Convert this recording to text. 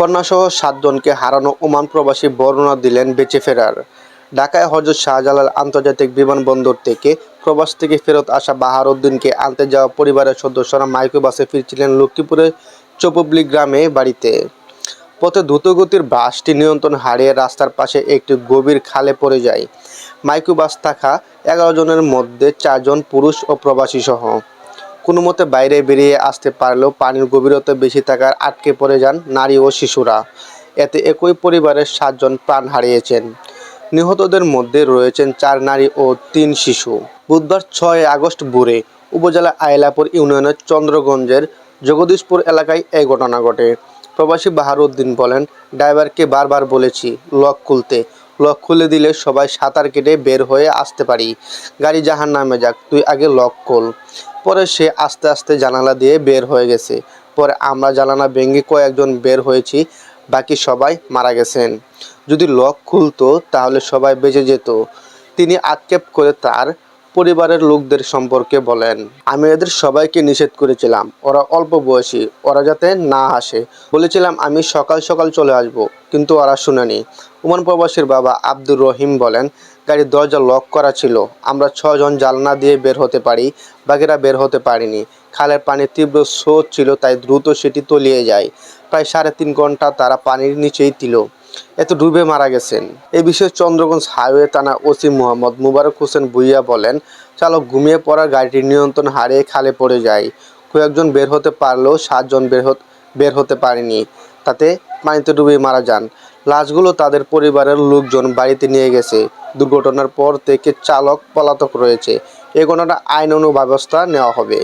কন্যাসহ সাতজনকে হারানো ওমান প্রবাসী বর্ণনা দিলেন বেঁচে ফেরার। ঢাকায় হজরত শাহজালাল আন্তর্জাতিক বিমানবন্দর থেকে প্রবাস থেকে ফেরত আসা বাহারউদ্দিনকে আনতে যাওয়া পরিবারের সদস্যরা মাইক্রোবাসে ফিরছিলেন লক্ষ্মীপুরের চৌপবলি গ্রামে বাড়িতে। পথে দ্রুতগতির বাসটি নিয়ন্ত্রণ হারিয়ে রাস্তার পাশে একটি গভীর খালে পড়ে যায়। মাইক্রোবাস থাকা এগারো জনের মধ্যে চারজন পুরুষ ও প্রবাসী সহ। কোনো মতে বাইরে বেরিয়ে আসতে পারলেও পানির গভীরতা বেশি থাকার আটকে পড়ে যান নারী ও শিশুরা। এতে একই পরিবারের সাতজন প্রাণ হারিয়েছেন। নিহতদের মধ্যে রয়েছেন চার নারী ও তিন শিশু। বুধবার ছয় আগস্ট ভোরে উপজেলা আয়লাপুর ইউনিয়নের চন্দ্রগঞ্জের জগদীশপুর এলাকায় এই ঘটনা ঘটে। প্রবাসী বাহারুদ্দিন বলেন, ড্রাইভারকে বারবার বলেছি, লক খুলতে। লক খুলে দিলে সবাই সাঁতার কেটে বের হয়ে আসতে পারি। গাড়ি জাহান নামে যাক, তুই আগে লক খোল। পরে সে আস্তে আস্তে জানালা দিয়ে বের হয়ে গেছে। পরে আমরা জানালা ভেঙে কয়েকজন বের হয়েছি, বাকি সবাই মারা গেছেন। যদি লক খুলতো, তাহলে সবাই বেঁচে যেত। তিনি আক্ষেপ করে তার পরিবারের লোকদের সম্পর্কে বলেন, আমি এদের সবাইকে নিষেধ করেছিলাম। ওরা অল্প বয়সী, ওরা যাতে না আসে। বলেছিলাম, আমি সকাল সকাল চলে আসব। কিন্তু ওরা শুনেনি। উমান প্রবাসীর বাবা আব্দুর রহিম বলেন, গাড়ির দরজা লক করা ছিল। আমরা ছজন জালনা দিয়ে বের হতে পারি। বাকিরা বের হতে পারিনি। খালের পানি তীব্র স্রোত ছিল, তাই দ্রুত সেটি তলিয়ে যায়। প্রায় সাড়ে তিন ঘণ্টা তারা পানির নিচেই ছিল। এত ডুবে মারা গেছেন। এ বিষয়ে চন্দ্রগঞ্জ হাইওয়ে থানা ওসি মোহাম্মদ মুবারক হোসেন ভুইয়া বলেন, চালক ঘুমিয়ে পড়া গাড়িটির নিয়ন্ত্রণ হারিয়ে খালে পড়ে যায়। কয়েকজন বের হতে পারলেও সাতজন বের বের হতে পারেনি। তাতে পানিতে ডুবে মারা যান। লাশগুলো তাদের পরিবারের লোকজন বাড়িতে নিয়ে গেছে। দুর্ঘটনার পর থেকে চালক পলাতক রয়েছে। এ ঘটনা আইন অনু ব্যবস্থা নেওয়া হবে।